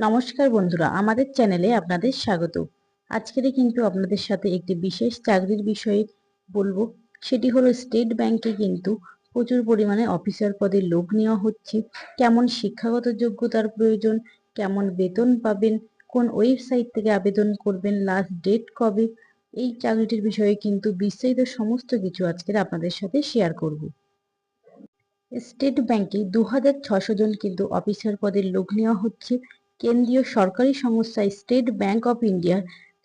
নমস্কার বন্ধুরা, আমাদের চ্যানেলে আপনাদের স্বাগত। আজকের কিন্তু আপনাদের সাথে একটি বিশেষ চাকরির বিষয়ে বলব। সেটি হলো স্টেট ব্যাংকে কিন্তু প্রচুর পরিমাণে অফিসার পদে লোক নেওয়া হচ্ছে। কেমন শিক্ষাগত যোগ্যতার প্রয়োজন, কেমন বেতন পাবেন, কোন ওয়েবসাইট থেকে আবেদন করবেন লাস্ট ডেট কবে, এই চাকরিটির বিষয়ে কিন্তু বিস্তারিত সমস্ত কিছু আজকের আপনাদের সাথে শেয়ার করব। স্টেট ব্যাংকে দু হাজার ছশো জন কিন্তু অফিসার পদের লোক নেওয়া হচ্ছে। কেন্দ্রীয় সরকারি সংস্থা State Bank of India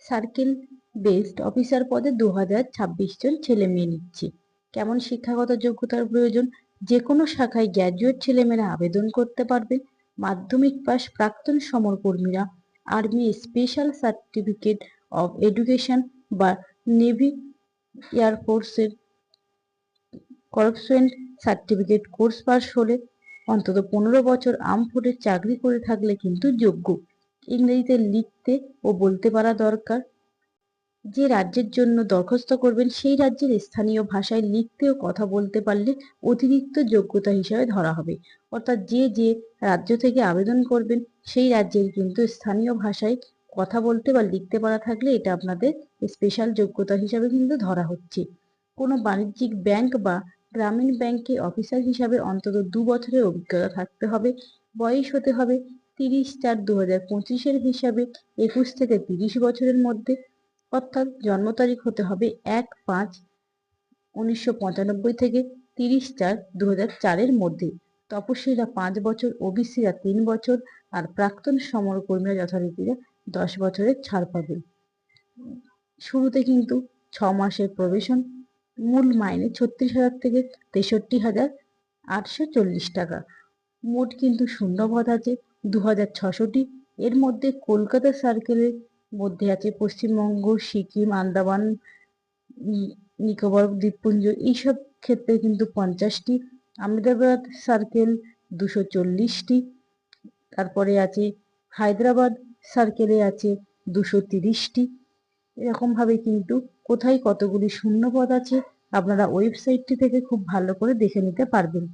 circle based officer পদে দু হাজার ছাব্বিশ জন ছেলে মেয়ে নিচ্ছে। কেমন শিক্ষাগত যোগ্যতার প্রয়োজন? যে কোনো শাখায় গ্র্যাজুয়েট ছেলেমেয়েরা আবেদন করতে পারবে। মাধ্যমিক পাস প্রাক্তন সমরকর্মীরা army special certificate of education বা নেভি এয়ারফোর্সের করপসেন্ট সার্টিফিকেট কোর্স পাস হলে অন্তত পনেরো বছর আম ফোর্ডের চাকরি করে থাকলে কিন্তু যোগ্য। ইংরেজিতে লিখতে ও বলতে পারা দরকার। যে রাজ্যের জন্য দরখাস্ত করবেন, সেই রাজ্যের স্থানীয় ভাষায় লিখতে ও কথা বলতে পারলে অতিরিক্ত যোগ্যতা হিসাবে ধরা হবে। অর্থাৎ যে যে রাজ্য থেকে আবেদন করবেন, সেই রাজ্যের কিন্তু স্থানীয় ভাষায় কথা বলতে বা লিখতে পারা থাকলে এটা আপনাদের স্পেশাল যোগ্যতা হিসাবে কিন্তু ধরা হচ্ছে। কোনো বাণিজ্যিক ব্যাংক বা গ্রামীণ ব্যাংকে অফিসার হিসাবে অন্তত দু বছরের অভিজ্ঞতা থাকতে হবে। বয়স হতে হবে তিরিশ চার দু হাজার পঁচিশের হিসাবে একুশ থেকে তিরিশ বছরের মধ্যে। অর্থাৎ জন্ম তারিখ হতে হবে এক পাঁচ উনিশশো পঁচানব্বই থেকে তিরিশ চার দু হাজার চারের মধ্যে। তপস্বীরা পাঁচ বছর, ওবিসিরা তিন বছর আর প্রাক্তন সমরকর্মীরা যথারীতিরা দশ বছরের ছাড় পাবে। শুরুতে কিন্তু ছ মাসের প্রবেশন মূল মাইনে ছত্রিশ হাজার থেকে তেষট্টি হাজার আটশো চল্লিশ টাকা। মোট কিন্তু শূন্যপদ আছে দু হাজার ছশোটি। এর মধ্যে কলকাতা সার্কেলের মধ্যে আছে পশ্চিমবঙ্গ, সিকিম, আন্দামান নিকোবর, দ্বীপপুঞ্জ, এইসব ক্ষেত্রে কিন্তু পঞ্চাশটি। আহমেদাবাদ সার্কেল দুশো চল্লিশটি। তারপরে আছে হায়দ্রাবাদ সার্কেলে আছে দুশো তিরিশটি। এরকমভাবে কিন্তু কোথায় কতগুলি শূন্যপদ আছে আপনারা ওয়েবসাইটটি থেকে খুব ভালো করে দেখে নিতে পারবেন।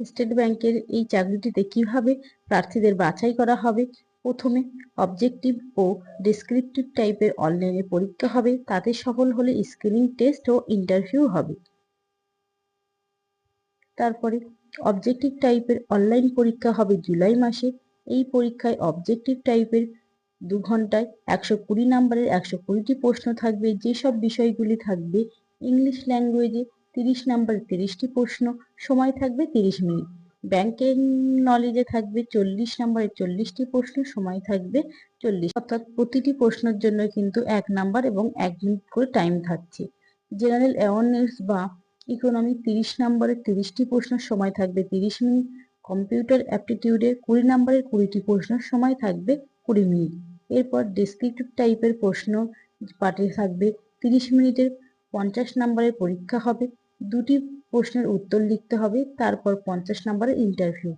স্টেট ব্যাংকের এই চাকরিটিতে কীভাবে প্রার্থীদের বাছাই করা হবে, প্রথমে অবজেক্টিভ ও ডিসক্রিপটিভ টাইপের অনলাইনে পরীক্ষা হবে, তাতে সফল হলে স্ক্রিনিং টেস্ট ও ইন্টারভিউ হবে। তারপরে অবজেক্টিভ টাইপের অনলাইন পরীক্ষা হবে জুলাই মাসে, এই পরীক্ষায় অবজেক্টিভ টাইপের দু ঘন্টায় একশো কুড়ি নাম্বারের একশো কুড়িটি প্রশ্ন থাকবে। যেসব বিষয়গুলি থাকবে ইংলিশ ল্যাঙ্গুয়েজে তিরিশ নাম্বারে তিরিশটি প্রশ্ন, সময় থাকবে তিরিশ মিনিট। ব্যাংকিং নলেজে থাকবে চল্লিশ নাম্বারের চল্লিশটি প্রশ্ন, সময় থাকবে চল্লিশ। অর্থাৎ প্রতিটি প্রশ্নের জন্য কিন্তু এক নাম্বার এবং এক মিনিট করে টাইম থাকছে। জেনারেল অ্যাওয়ারনেস বা ইকোনমি তিরিশ নাম্বারের তিরিশটি প্রশ্ন, সময় থাকবে তিরিশ মিনিট। কম্পিউটার অ্যাপটিটিউডে কুড়ি নাম্বারের কুড়িটি প্রশ্ন, সময় থাকবে কুড়ি মিনিট। এরপর ডেসক্রিপটিভ টাইপের প্রশ্ন পাঠে থাকবে। তিরিশ মিনিটের পঞ্চাশ নাম্বারের পরীক্ষা হবে। দুটি প্রশ্নের উত্তর লিখতে হবে, তারপর পঞ্চাশ নাম্বারের ইন্টারভিউ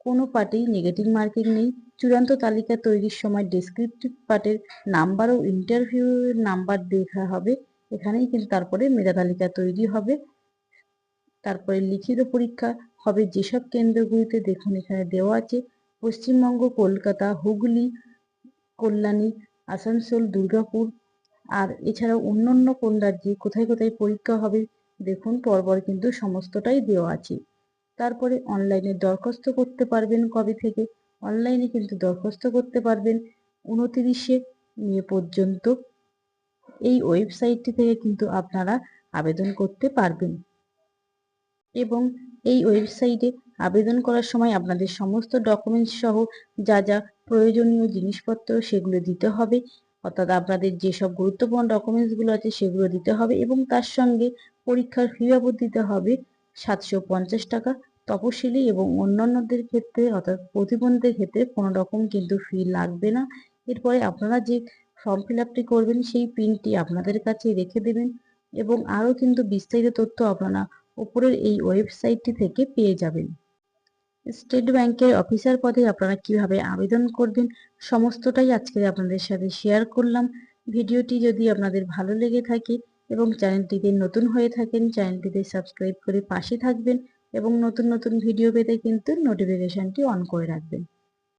কোনো পার্টেই নেগেটিভ মার্কিং নেই। চূড়ান্ত তালিকা তৈরির সময় ডেসক্রিপটিভ পার্টের নাম্বার ও ইন্টারভিউ নাম্বার দেখা হবে। এখানেই কিন্তু তারপরে মেধা তালিকা তৈরি হবে। তারপরে লিখিত পরীক্ষা হবে। যেসব কেন্দ্রগুলিতে দেখুন এখানে দেওয়া আছে, পশ্চিমবঙ্গ, কলকাতা, হুগলি কল্যাণী, আসানসোল, দুর্গাপুর আর এছাড়াও অন্য কোন রাজ্যে কোথায় কোথায় পরীক্ষা হবে দেখুন, পরপর কিন্তু সমস্তটাই দেওয়া আছে। তারপরে অনলাইনে দরখাস্ত করতে পারবেন কবে থেকে? অনলাইনে কিন্তু দরখাস্ত করতে পারবেন উনতিরিশে মে পর্যন্ত। এই ওয়েবসাইটটি থেকে কিন্তু আপনারা আবেদন করতে পারবেন। এবং এই ওয়েবসাইটে আবেদন করার সময় আপনাদের সমস্ত ডকুমেন্টস সহ যা যা প্রয়োজনীয় জিনিসপত্র সেগুলো দিতে হবে। অর্থাৎ আপনাদের যেসব গুরুত্বপূর্ণ ডকুমেন্টসগুলো আছে সেগুলো দিতে হবে এবং তার সঙ্গে পরীক্ষার ফি বাবদ দিতে হবে সাতশো পঞ্চাশ টাকা। তপশিলি এবং অন্যান্যদের ক্ষেত্রে অর্থাৎ প্রতিবন্ধীদের ক্ষেত্রে কোনো রকম কিন্তু ফি লাগবে না। এরপরে আপনারা যে ফর্ম ফিল আপটি করবেন সেই প্রিন্টটি আপনাদের কাছে রেখে দেবেন এবং আরও কিন্তু বিস্তারিত তথ্য আপনারা ওপরের এই ওয়েবসাইটটি থেকে পেয়ে যাবেন। স্টেট ব্যাংকের অফিসার পদে আপনারা কীভাবে আবেদন করবেন, সমস্তটাই আজকে আপনাদের সাথে শেয়ার করলাম। ভিডিওটি যদি আপনাদের ভালো লেগে থাকে এবং চ্যানেলটিতে নতুন হয়ে থাকেন, চ্যানেলটিতে সাবস্ক্রাইব করে পাশে থাকবেন এবং নতুন নতুন ভিডিও পেতে কিন্তু নোটিফিকেশনটি অন করে রাখবেন।